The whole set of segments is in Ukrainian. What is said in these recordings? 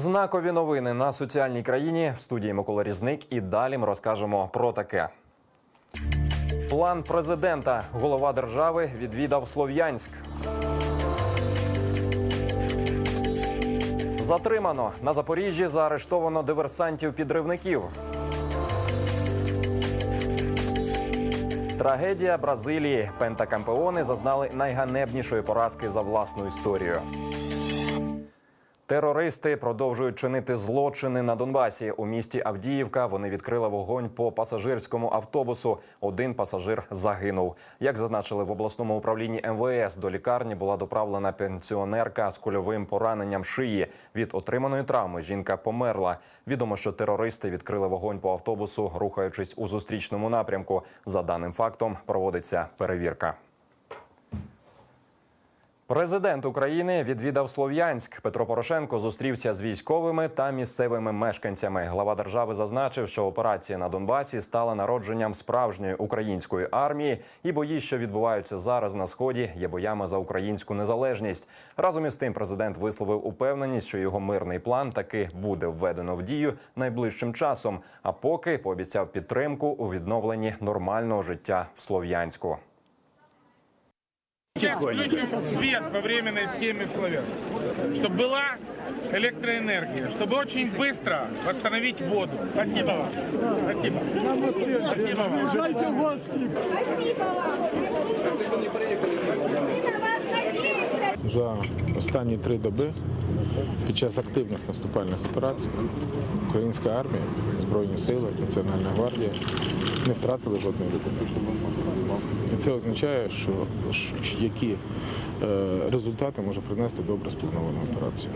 Знакові новини на соціальній країні в студії Микола Різник. І далі ми розкажемо про таке. План президента. Голова держави відвідав Слов'янськ. Затримано на Запоріжжі. Заарештовано диверсантів-підривників. Трагедія Бразилії. Пентакампеони зазнали найганебнішої поразки за власну історію. Терористи продовжують чинити злочини на Донбасі. У місті Авдіївка вони відкрили вогонь по пасажирському автобусу. Один пасажир загинув. Як зазначили в обласному управлінні МВС, до лікарні була доправлена пенсіонерка з кульовим пораненням шиї. Від отриманої травми жінка померла. Відомо, що терористи відкрили вогонь по автобусу, рухаючись у зустрічному напрямку. За даним фактом проводиться перевірка. Президент України відвідав Слов'янськ. Петро Порошенко зустрівся з військовими та місцевими мешканцями. Глава держави зазначив, що операція на Донбасі стала народженням справжньої української армії, і бої, що відбуваються зараз на сході, є боями за українську незалежність. Разом із тим, президент висловив упевненість, що його мирний план таки буде введено в дію найближчим часом. А поки пообіцяв підтримку у відновленні нормального життя в Слов'янську. Сейчас включим свет по временной схеме в Словенске, чтобы была электроэнергия, чтобы очень быстро восстановить воду. Спасибо вам. Спасибо. Спасибо вам. За останні три доби під час активних наступальних операцій українська армія, Збройні сили, Національна гвардія не втратили жодної людини. Це означає, що які е, результати може принести добре спланована операція.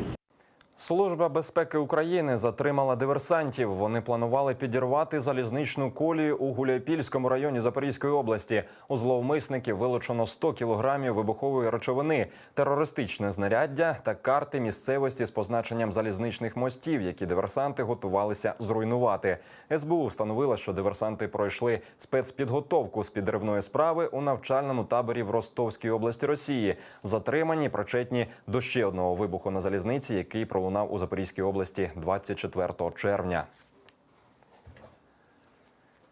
Служба безпеки України затримала диверсантів. Вони планували підірвати залізничну колію у Гуляйпільському районі Запорізької області. У зловмисників вилучено 100 кілограмів вибухової речовини, терористичне знаряддя та карти місцевості з позначенням залізничних мостів, які диверсанти готувалися зруйнувати. СБУ встановила, що диверсанти пройшли спецпідготовку з підривної справи у навчальному таборі в Ростовській області Росії. Затримані причетні до ще одного вибуху на залізниці, який пролунав у Запорізькій області 24 червня.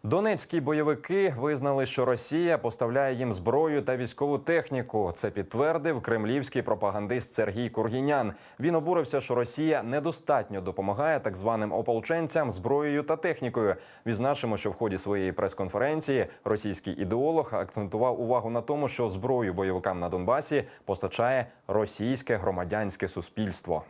Донецькі бойовики визнали, що Росія поставляє їм зброю та військову техніку. Це підтвердив кремлівський пропагандист Сергій Кургінян. Він обурився, що Росія недостатньо допомагає так званим ополченцям зброєю та технікою. Відзначимо, що в ході своєї прес-конференції російський ідеолог акцентував увагу на тому, що зброю бойовикам на Донбасі постачає російське громадянське суспільство.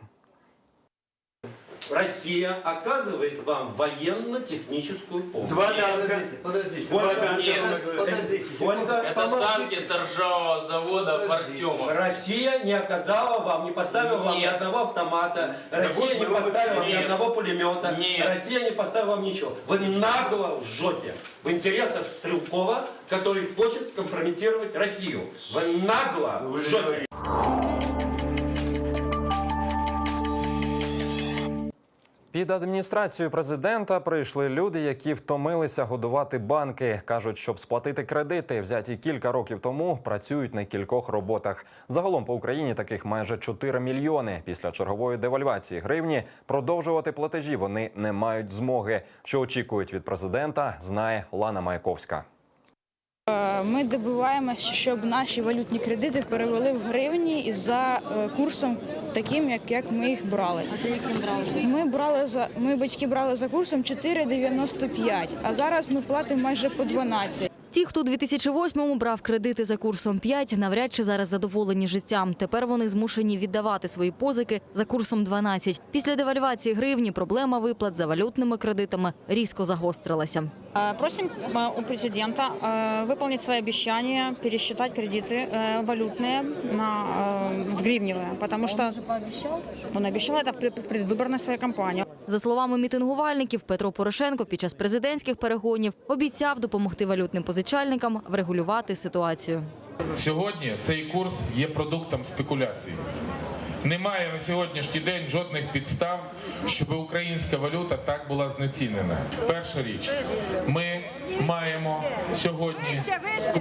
Россия оказывает вам военно-техническую помощь. Два танка. Подождите, Сколько? два танка. Нет. Подождите. Сколько? Это танки с ржавого завода в Артемовске. Россия не оказала вам, не поставила вам ни Нет. одного автомата, Россия не поставила ни Нет. одного пулемета, Нет. Россия не поставила вам ничего. Вы нагло лжете в интересах Стрелкова, который хочет скомпрометировать Россию. Вы нагло лжете. Під адміністрацію президента прийшли люди, які втомилися годувати банки. кажуть, щоб сплатити кредити, взяті кілька років тому, працюють на кількох роботах. Загалом по Україні таких майже 4 мільйони. Після чергової девальвації гривні продовжувати платежі вони не мають змоги. Що очікують від президента, знає Лана Маяковська. Ми добиваємося, щоб наші валютні кредити перевели в гривні і за е, курсом таким, як, як ми їх брали. А за яким брали? Ми брали за ми батьки брали за курсом 4,95, а зараз ми платимо майже по 12. Ті, хто у 2008-му брав кредити за курсом 5, навряд чи зараз задоволені життям. Тепер вони змушені віддавати свої позики за курсом 12. Після девальвації гривні проблема виплат за валютними кредитами різко загострилася. Э, Просим э, у президента э, выполнить свои обещания, пересчитать кредиты э, валютные на, э, в гривневые, потому что он обещал это в пред- в предвыборной своей кампании. За словами мітингувальників, Петро Порошенко під час президентських перегонів обіцяв допомогти валютним позичальникам врегулювати ситуацію. Сьогодні цей курс є продуктом спекуляцій. Немає на сьогоднішній день жодних підстав, щоб українська валюта так була знецінена. Перша річ, ми маємо сьогодні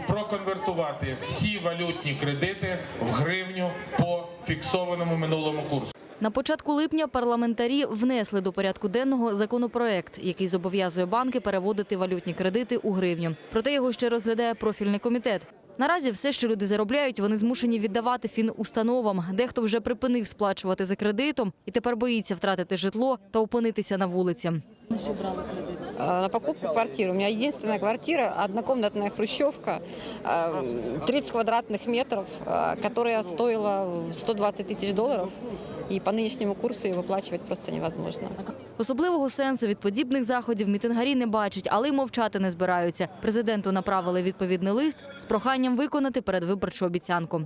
проконвертувати всі валютні кредити в гривню по фіксованому минулому курсу. На початку липня парламентарі внесли до порядку денного законопроект, який зобов'язує банки переводити валютні кредити у гривню. Проте його ще розглядає профільний комітет. Наразі все, що люди заробляють, вони змушені віддавати фінустановам. Дехто вже припинив сплачувати за кредитом і тепер боїться втратити житло та опинитися на вулиці. Э, на покупку квартиры. У меня единственная квартира, однокомнатная хрущевка, э, 30 квадратных метров, э, которая стоила 120 тысяч долларов. И по нынешнему курсу ее выплачивать просто невозможно. Особливого сенсу від подібних заходів мітингарі не бачать, але й мовчати не збираються. Президенту направили відповідний лист з проханням виконати передвиборчу обіцянку.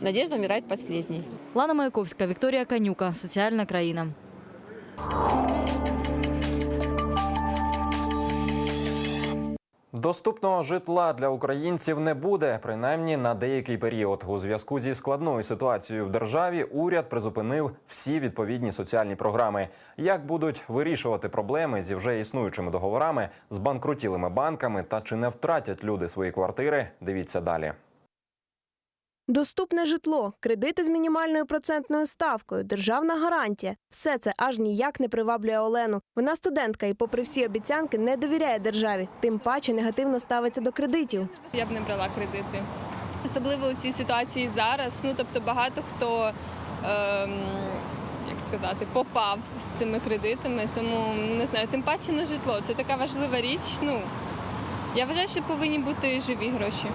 Надежда умирает последней. Лана Маяковська, Вікторія Канюка, Соціальна країна. Доступного житла для українців не буде, принаймні на деякий період. У зв'язку зі складною ситуацією в державі уряд призупинив всі відповідні соціальні програми. Як будуть вирішувати проблеми зі вже існуючими договорами з банкрутілими банками та чи не втратять люди свої квартири? Дивіться далі. Доступне житло, кредити з мінімальною процентною ставкою, державна гарантія – все це аж ніяк не приваблює Олену. Вона студентка і, попри всі обіцянки, не довіряє державі. Тим паче негативно ставиться до кредитів. Я б не брала кредити. Особливо у цій ситуації зараз. Ну тобто багато хто, ем, як сказати, попав з цими кредитами. Тому не знаю, тим паче на житло. Це така важлива річ. Ну я вважаю, що повинні бути живі гроші.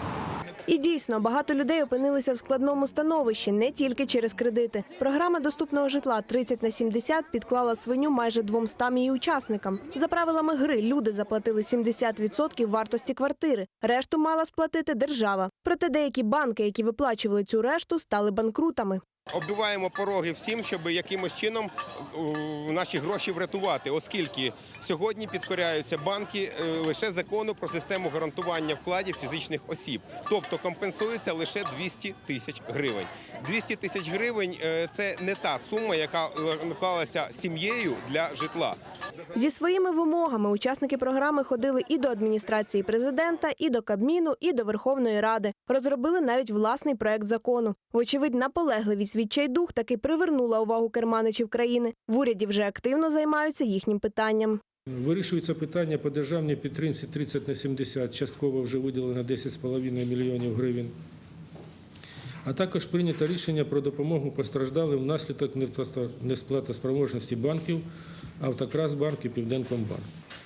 І дійсно, багато людей опинилися в складному становищі не тільки через кредити. Програма доступного житла 30 на 70 підклала свиню майже 200 її учасникам. За правилами гри люди заплатили 70% вартості квартири. Решту мала сплатити держава. Проте деякі банки, які виплачували цю решту, стали банкрутами. Оббиваємо пороги всім, щоб якимось чином е, наші гроші врятувати, оскільки сьогодні підкоряються банки е, лише закону про систему гарантування вкладів фізичних осіб, тобто компенсується лише 200 тисяч гривень. 200 тисяч гривень е, це не та сума, яка наклалася сім'єю для житла. Зі своїми вимогами учасники програми ходили і до адміністрації президента, і до Кабміну, і до Верховної Ради. Розробили навіть власний проект закону. Вочевидь, наполегливість відчайдух таки привернула увагу керманичів країни. В уряді вже активно займаються їхнім питанням. Вирішується питання по державній підтримці 30 на 70, частково вже виділено 10,5 мільйонів гривень. А також прийнято рішення про допомогу постраждалим внаслідок несплатоспроможності банків Автокрасбанк і Південкомбанк.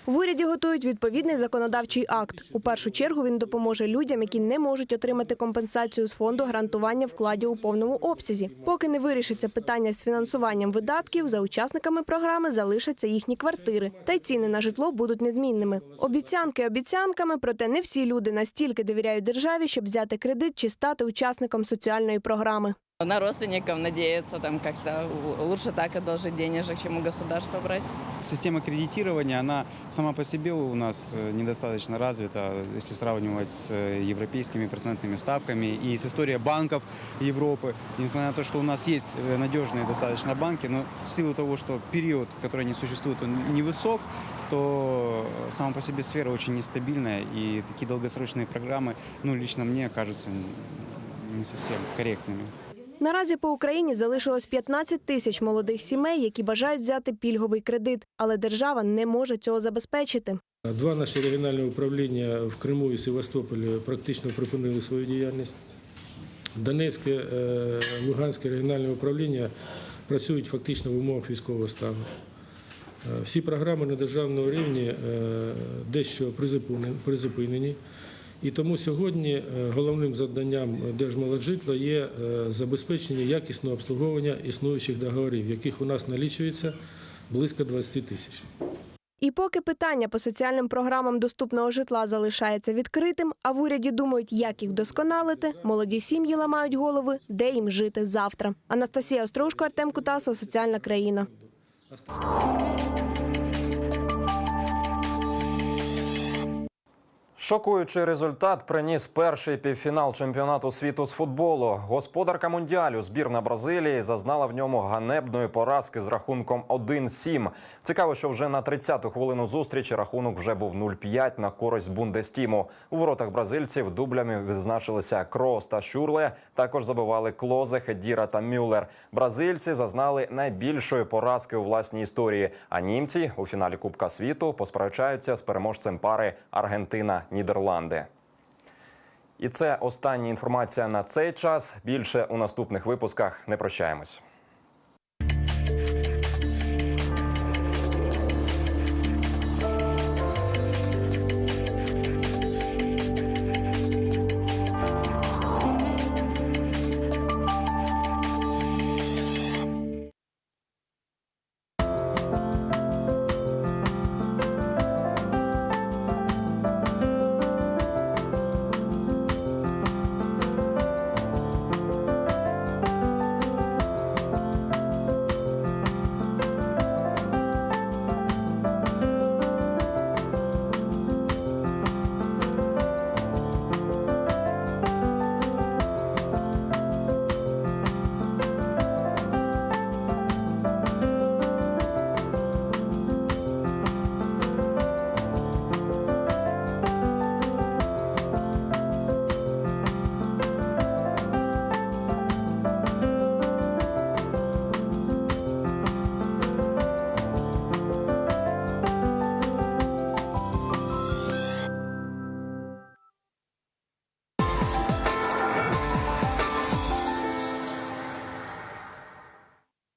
В уряді готують відповідний законодавчий акт. У першу чергу він допоможе людям, які не можуть отримати компенсацію з фонду гарантування вкладів у повному обсязі. Поки не вирішиться питання з фінансуванням видатків, за учасниками програми залишаться їхні квартири, та й ціни на житло будуть незмінними. Обіцянки обіцянками, проте не всі люди настільки довіряють державі, щоб взяти кредит чи стати учасником соціальної програми. На родственників надіятися там як-то лучше так одолжити денежок, чим у государства брати. Система кредитирования, она сама по себе у нас э, недостаточно развита, если сравнивать с э, европейскими процентными ставками и с историей банков Европы. Несмотря на то, что у нас есть э, надежные достаточно банки, но в силу того, что период, который они существуют, он невысок, то сама по себе сфера очень нестабильная, и такие долгосрочные программы, ну, лично мне кажутся не совсем корректными. Наразі по Україні залишилось 15 тисяч молодих сімей, які бажають взяти пільговий кредит, але держава не може цього забезпечити. Два наші регіональні управління в Криму і Севастополі практично припинили свою діяльність. Донецьке, е, Луганське регіональне управління працюють фактично в умовах військового стану. Е, Всі програми на державному рівні е, дещо призупинені- призупинені. І тому сьогодні е, головним завданням Держмолоджитла є е, забезпечення якісного обслуговування існуючих договорів, яких у нас налічується близько 20 тисяч. І поки питання по соціальним програмам доступного житла залишається відкритим, а в уряді думають, як їх вдосконалити, молоді сім'ї ламають голови, де їм жити завтра. Анастасія Острожко, Артем Кутасов, Соціальна країна. Шокуючий результат приніс перший півфінал чемпіонату світу з футболу. Господарка мундіалю збірна Бразилії зазнала в ньому ганебної поразки з рахунком 1-7. Цікаво, що вже на 30-ту хвилину зустрічі рахунок вже був 0-5 на користь Бундестіму. У воротах бразильців дублями відзначилися Крос та Шурле. Також забивали Клозе, Хедіра та Мюллер. Бразильці зазнали найбільшої поразки у власній історії. А німці у фіналі Кубка світу посперечаються з переможцем пари Аргентина. Нідерланди. І це остання інформація на цей час. Більше у наступних випусках не прощаємось.